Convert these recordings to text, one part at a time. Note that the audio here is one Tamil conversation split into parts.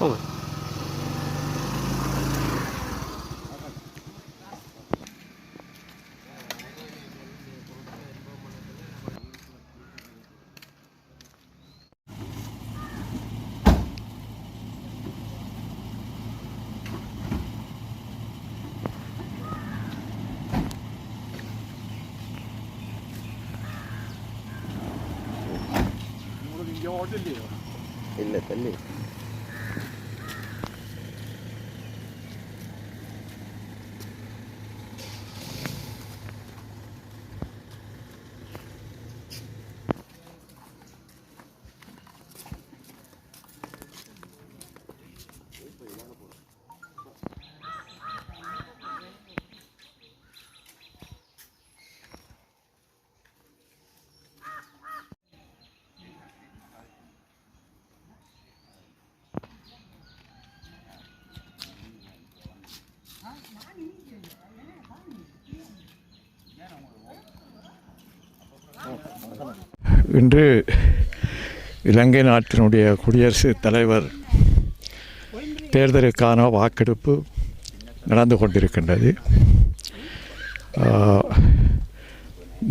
ഓ ഇല്ല തല്ലേ இன்று இலங்கை நாட்டினுடைய குடியரசுத் தலைவர் தேர்தலுக்கான வாக்கெடுப்பு நடந்து கொண்டிருக்கின்றது.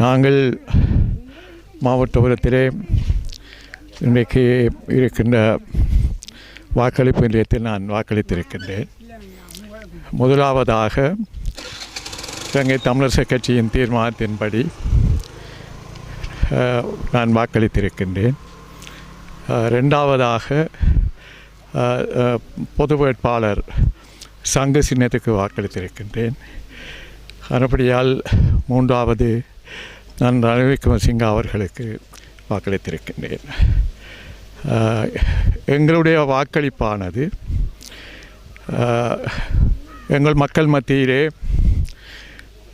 நாங்கள் மாவட்டபுரத்திலே இன்றைக்கு இருக்கின்ற வாக்களிப்பு நிலையத்தில் நான் வாக்களித்திருக்கின்றேன். முதலாவதாக இலங்கை தமிழரசு கட்சியின் தீர்மானத்தின்படி நான் வாக்களித்திருக்கின்றேன். ரெண்டாவதாக பொது வேட்பாளர் சங்க சின்னத்துக்கு வாக்களித்திருக்கின்றேன். அதுபடியால் மூன்றாவது நான் ரணில் விக்ரமசிங்க அவர்களுக்கு வாக்களித்திருக்கின்றேன். எங்களுடைய வாக்களிப்பானது எங்கள் மக்கள் மத்தியிலே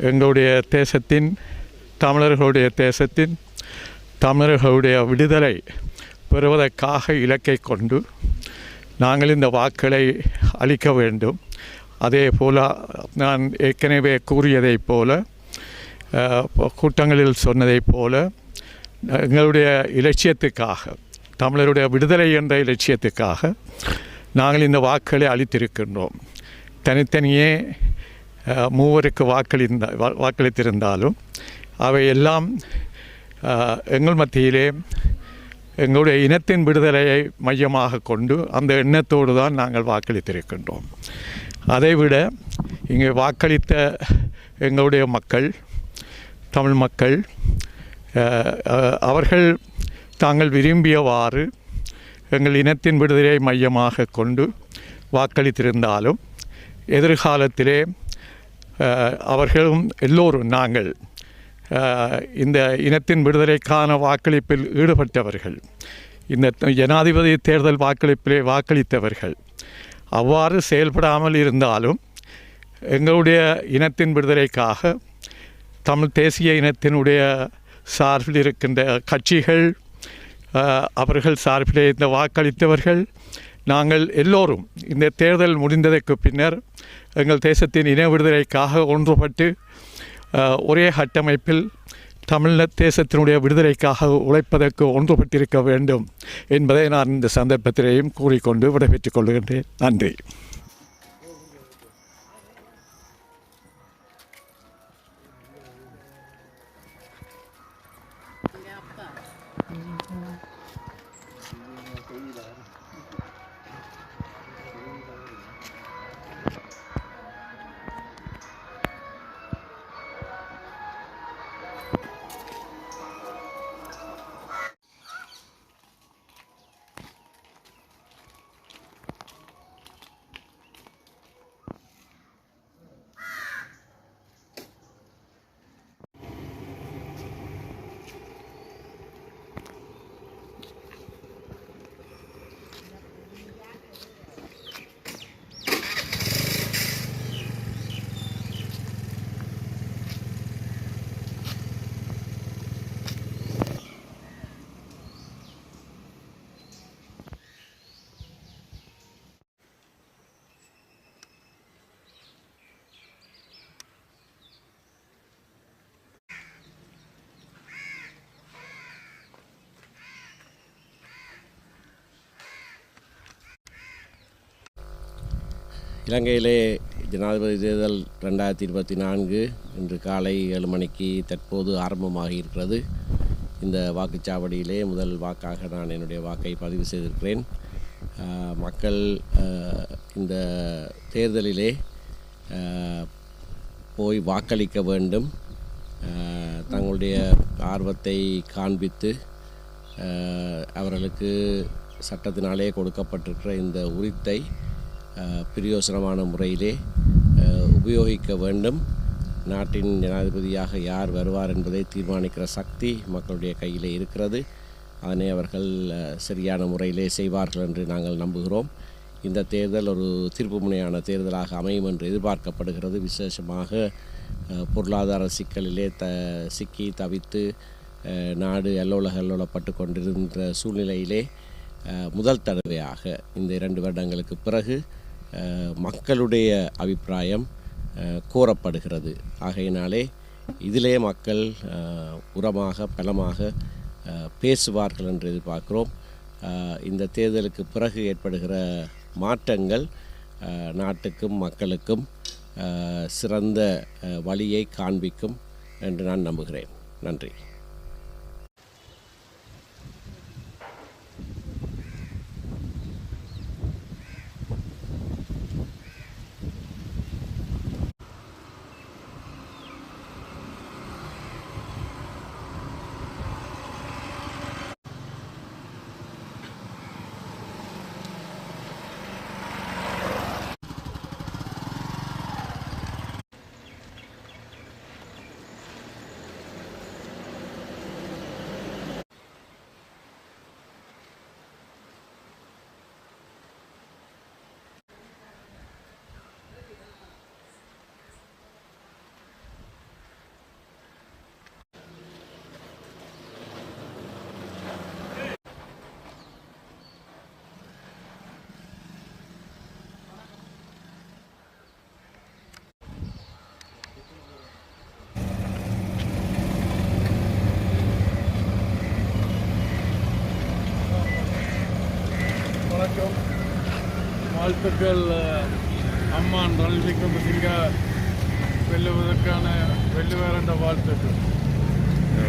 எங்களுடைய தேசத்தின் தமிழர்களுடைய தேசத்தின் தமிழர்களுடைய விடுதலை பெறுவதற்காக இலக்கை கொண்டு நாங்கள் இந்த வாக்களை அளிக்க வேண்டும். அதே போல் நான் ஏற்கனவே கூறியதைப் போல கூட்டங்களில் சொன்னதைப் போல எங்களுடைய இலட்சியத்துக்காக தமிழருடைய விடுதலை என்ற இலட்சியத்துக்காக நாங்கள் இந்த வாக்களை அளித்திருக்கின்றோம். தனித்தனியே மூவருக்கு வாக்களிந்த வாக்களித்திருந்தாலும் அவை எல்லாம் எங்கள் மத்தியிலே எங்களுடைய இனத்தின் விடுதலையை மையமாக கொண்டு அந்த எண்ணத்தோடு தான் நாங்கள் வாக்களித்திருக்கின்றோம். அதைவிட இங்கே வாக்களித்த எங்களுடைய மக்கள் தமிழ் மக்கள் அவர்கள் தாங்கள் விரும்பியவாறு எங்கள் இனத்தின் விடுதலையை மையமாக கொண்டு வாக்களித்திருந்தாலும் எதிர்காலத்திலே அவர்களும் எல்லோரும் நாங்கள் இந்த இனத்தின் விடுதலைக்கான வாக்களிப்பில் ஈடுபட்டவர்கள் இந்த ஜனாதிபதி தேர்தல் வாக்களிப்பிலே வாக்களித்தவர்கள் அவ்வாறு செயல்படாமல் இருந்தாலும் எங்களுடைய இனத்தின் விடுதலைக்காக தமிழ் தேசிய இனத்தினுடைய சார்பில் இருக்கின்ற கட்சிகள் அவர்கள் சார்பிலே இந்த வாக்களித்தவர்கள் நாங்கள் எல்லோரும் இந்த தேர்தல் முடிந்ததற்கு பின்னர் எங்கள் தேசத்தின் இன விடுதலைக்காக ஒன்றுபட்டு ஒரே கட்டமைப்பில் தமிழ் தேசத்தினுடைய விடுதலைக்காக உழைப்பதற்கு ஒன்றுபட்டிருக்க வேண்டும் என்பதை நான் இந்த சந்தர்ப்பத்திலேயும் கூறிக்கொண்டு விடைபெற்றுக் கொள்கின்றேன். நன்றி. இலங்கையிலே ஜனாதிபதி தேர்தல் ரெண்டாயிரத்தி இருபத்தி நான்கு இன்று காலை ஏழு மணிக்கு தற்போது ஆரம்பமாகி இருக்கிறது. இந்த வாக்குச்சாவடியிலே முதல் வாக்காக நான் என்னுடைய வாக்கை பதிவு செய்திருக்கிறேன். மக்கள் இந்த தேர்தலிலே போய் வாக்களிக்க வேண்டும். தங்களுடைய ஆர்வத்தை காண்பித்து அவர்களுக்கு சட்டத்தினாலே கொடுக்கப்பட்டிருக்கிற இந்த உரித்தை பிரயோசனமான முறையிலே உபயோகிக்க வேண்டும் நாட்டின் ஜனாதிபதியாக யார் வருவார் என்பதை தீர்மானிக்கிற சக்தி மக்களுடைய கையிலே இருக்கிறது அதனை அவர்கள் சரியான முறையிலே செய்வார்கள் என்று நாங்கள் நம்புகிறோம் இந்த தேர்தல் ஒரு திருப்புமுனையான தேர்தலாக அமையும் என்று எதிர்பார்க்கப்படுகிறது விசேஷமாக பொருளாதார சிக்கலிலே த சிக்கி தவித்து நாடு அல்லோல அல்லோலப்பட்டு கொண்டிருந்த சூழ்நிலையிலே முதல் தடவையாக இந்த இரண்டு வருடங்களுக்கு பிறகு மக்களுடைய அபிப்பிராயம் கூறப்படுகிறது. கோரப்படுகிறது ஆகையினாலே இதிலே மக்கள் உரமாக பலமாக பேசுவார்கள் என்று எதிர்பார்க்கிறோம். இந்த தேர்தலுக்கு பிறகு ஏற்படுகிற மாற்றங்கள் நாட்டுக்கும் மக்களுக்கும் சிறந்த வழியை காண்பிக்கும் என்று நான் நம்புகிறேன். நன்றி. வாழ்த்துக்கள் அம்மான் ரணில் விக்ரமசிங்க வெல்லுவதற்கான வெல்லுவார் என்ற வாழ்த்துக்கள். ஓ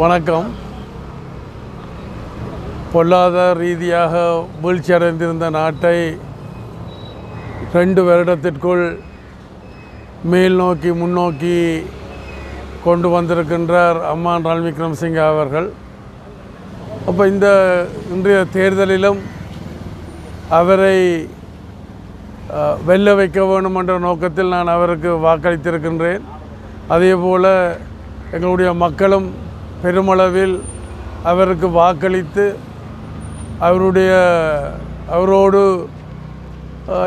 வணக்கம். பொருளாதார ரீதியாக வீழ்ச்சியடைந்திருந்த நாட்டை ரெண்டு வருடத்திற்குள் மேல் நோக்கி முன்னோக்கி கொண்டு வந்திருக்கின்றார் அம்மான் ரணில் விக்ரமசிங்க அவர்கள். அப்போ இந்த இன்றைய தேர்தலிலும் அவரை வெல்ல வைக்க வேண்டும் என்ற நோக்கத்தில் நான் அவருக்கு வாக்களித்திருக்கின்றேன். அதே போல் எங்களுடைய மக்களும் பெருமளவில் அவருக்கு வாக்களித்து அவருடைய அவரோடு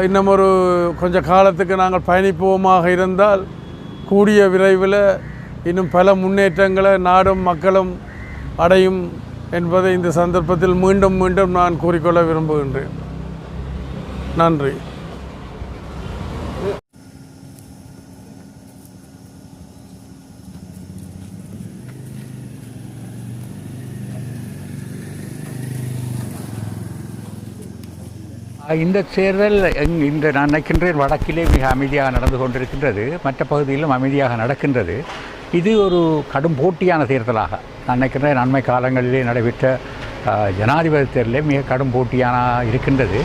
இன்னமொரு இன்னும் ஒரு காலத்துக்கு நாங்கள் பயணிப்போமாக இருந்தால் கூடிய விரைவில் இன்னும் பல முன்னேற்றங்களை நாடும் மக்களும் அடையும் என்பதை இந்த சந்தர்ப்பத்தில் மீண்டும் மீண்டும் நான் கூறிக்கொள்ள விரும்புகின்றேன். நன்றி. இந்த தேர்தல் எங்- இந்த நான் நினைக்கின்றேன் வடக்கிலே மிக அமைதியாக நடந்து கொண்டிருக்கின்றது. மற்ற பகுதியிலும் அமைதியாக நடக்கின்றது. இது ஒரு கடும் போட்டியான தேர்தலாக நான் நினைக்கின்றேன். அண்மை காலங்களிலே நடைபெற்ற ஜனாதிபதி தேர்தலே மிக கடும் போட்டியான இருக்கின்றது.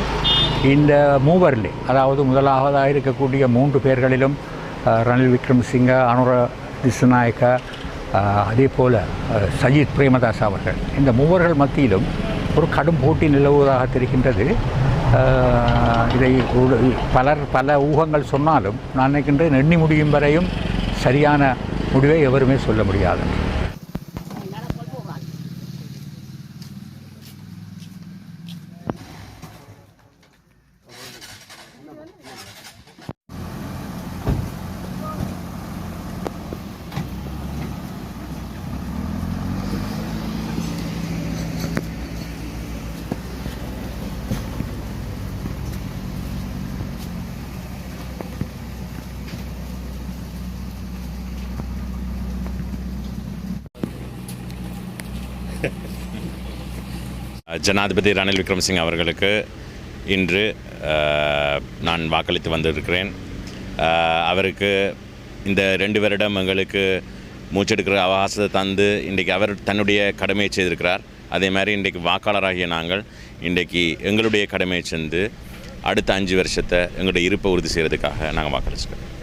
இந்த மூவரிலே அதாவது முதலாவதாக இருக்கக்கூடிய மூன்று பேர்களிலும் ரணில் விக்ரமசிங்க அனுர திசுநாயக்க அதே போல் சஜித் பிரேமதாஸ் அவர்கள். இந்த மூவர்கள் மத்தியிலும் ஒரு கடும் போட்டி நிலவுவதாக தெரிகின்றது. இதை பலர் பல ஊகங்கள் சொன்னாலும் நான் நினைக்கின்றேன் எண்ணி முடியும் வரையும் சரியான முடிவை எவருமே சொல்ல முடியாது. ஜனாதிபதி ரணில் விக்ரமசிங் அவர்களுக்கு இன்று நான் வாக்களித்து வந்திருக்கிறேன். அவருக்கு இந்த ரெண்டு வருடம் எங்களுக்கு மூச்செடுக்கிற அவகாசத்தை தந்து இன்றைக்கு அவர் தன்னுடைய கடமையை செய்திருக்கிறார். அதே மாதிரி இன்றைக்கு வாக்காளராகிய நாங்கள் இன்றைக்கு எங்களுடைய கடமையை சென்று அடுத்த அஞ்சு வருஷத்தை எங்களுடைய இருப்பை உறுதி செய்கிறதுக்காக நாங்கள் வாக்களிச்சிருக்கோம்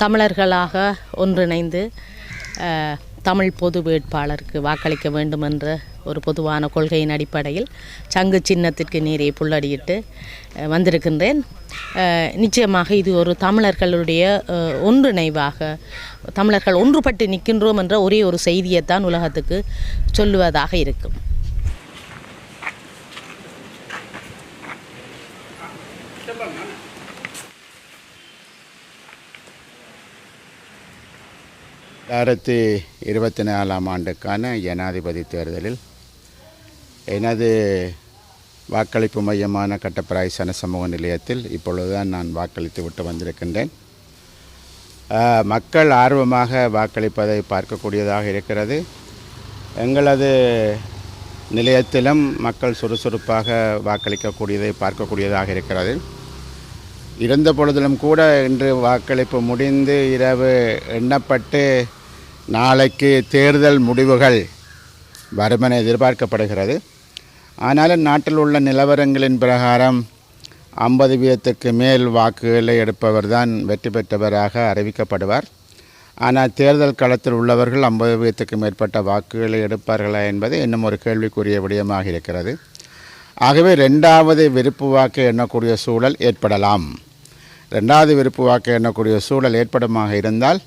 தமிழர்களாக ஒன்றிணைந்து தமிழ் பொது வேட்பாளருக்கு வாக்களிக்க வேண்டும் என்ற ஒரு பொதுவான கொள்கையின் அடிப்படையில் சங்கு சின்னத்திற்கு நீரை புள்ளடியிட்டு வந்திருக்கின்றேன். நிச்சயமாக இது ஒரு தமிழர்களுடைய ஒன்றிணைவாக தமிழர்கள் ஒன்றுபட்டு நிற்கின்றோம் என்ற ஒரே ஒரு செய்தியைத்தான் உலகத்துக்கு சொல்லுவதாக இருக்கும். ரெண்டாயிரத்தி இருபத்தி நாலாம் ஆண்டுக்கான ஜனாதிபதி தேர்தலில் எனது வாக்களிப்பு மையமான கட்டப்பராய் சமூக நிலையத்தில் இப்பொழுதுதான் நான் வாக்களித்து விட்டு வந்திருக்கின்றேன். மக்கள் ஆர்வமாக வாக்களிப்பதை பார்க்கக்கூடியதாக இருக்கிறது. எங்களது நிலையத்திலும் மக்கள் சுறுசுறுப்பாக வாக்களிக்கக்கூடியதை பார்க்கக்கூடியதாக இருக்கிறது. இருந்த பொழுதிலும் கூட இன்று வாக்களிப்பு முடிந்து இரவு எண்ணப்பட்டு நாளைக்கு தேர்தல் முடிவுகள் வருமென எதிர்பார்க்கப்படுகிறது. ஆனாலும் நாட்டில் உள்ள நிலவரங்களின் பிரகாரம் ஐம்பது வீதத்துக்கு மேல் வாக்குகளை எடுப்பவர் தான் வெற்றி பெற்றவராக அறிவிக்கப்படுவார். ஆனால் தேர்தல் களத்தில் உள்ளவர்கள் ஐம்பது வீதத்துக்கு மேற்பட்ட வாக்குகளை எடுப்பார்களா என்பது இன்னும் ஒரு கேள்விக்குரிய விடயமாக இருக்கிறது. ஆகவே ரெண்டாவது விருப்பு வாக்கு எண்ணக்கூடிய சூழல் ஏற்படலாம். ரெண்டாவது விருப்பு வாக்கு எண்ணக்கூடிய சூழல் ஏற்படுமாக இருந்தால்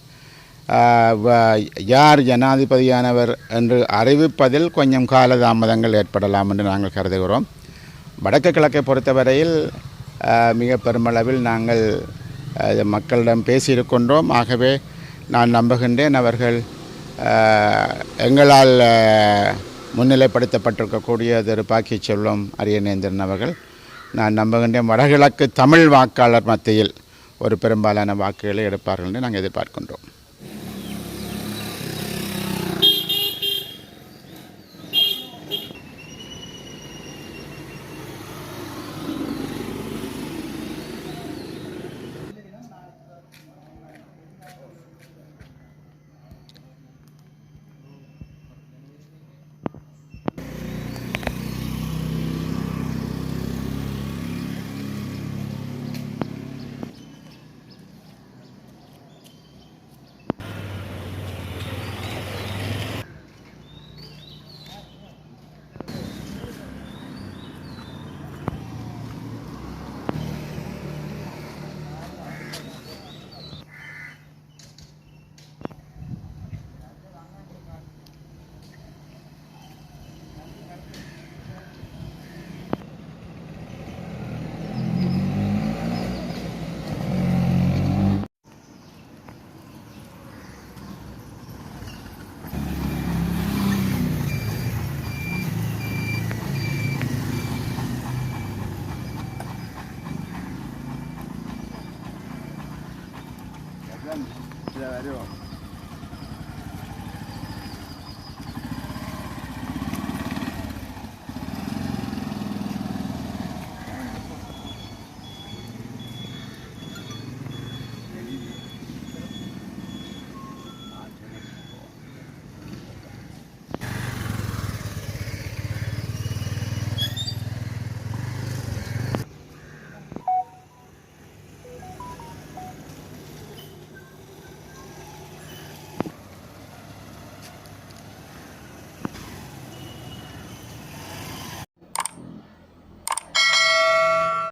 வ- யார் ஜனாதிபதியானவர் என்று அறிவிப்பதில் கொஞ்சம் காலதாமதங்கள் ஏற்படலாம் என்று நாங்கள் கருதுகிறோம். வடக்கு கிழக்கை பொறுத்தவரையில் மிக பெருமளவில் நாங்கள் மக்களிடம் பேசியிருக்கின்றோம். ஆகவே நான் நம்புகின்றேன் அவர்கள் எங்களால் முன்னிலைப்படுத்தப்பட்டிருக்கக்கூடிய திரு பாக்கி செல்வம் அரியநேந்திரன் அவர்கள். நான் நம்புகின்றேன் வடகிழக்கு தமிழ் வாக்காளர் மத்தியில் ஒரு பெரும்பாலான வாக்குகளை எடுப்பார்கள் என்று நாங்கள் எதிர்பார்க்கின்றோம்.